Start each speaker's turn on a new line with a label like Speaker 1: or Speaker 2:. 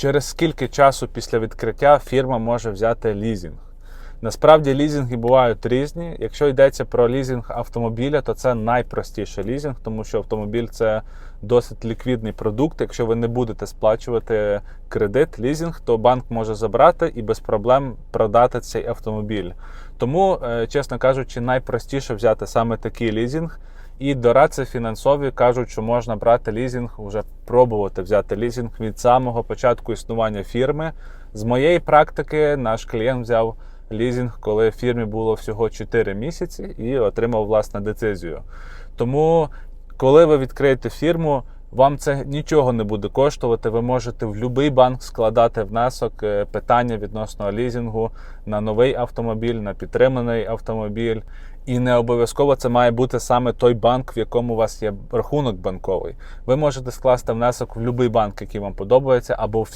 Speaker 1: через скільки часу після відкриття фірма може взяти лізинг. Насправді лізинги бувають різні. Якщо йдеться про лізинг автомобіля, то це найпростіший лізинг, тому що автомобіль це досить ліквідний продукт. Якщо ви не будете сплачувати кредит, лізинг, то банк може забрати і без проблем продати цей автомобіль. Тому, е, чесно кажучи, найпростіше взяти саме такий лізинг. І дорадці фінансові кажуть, що можна брати лізінг, вже пробувати взяти лізінг від самого початку існування фірми. З моєї практики наш клієнт взяв лізінг, коли фірмі було всього 4 місяці, і отримав власне децизію. Тому, коли ви відкриєте фірму, вам це нічого не буде коштувати. Ви можете в будь-який банк складати внесок, е, питання відносно лізінгу на новий автомобіль, на підтриманий автомобіль. І не обов'язково це має бути саме той банк, в якому у вас є рахунок банковий. Ви можете скласти внесок в будь-який банк, який вам подобається, або в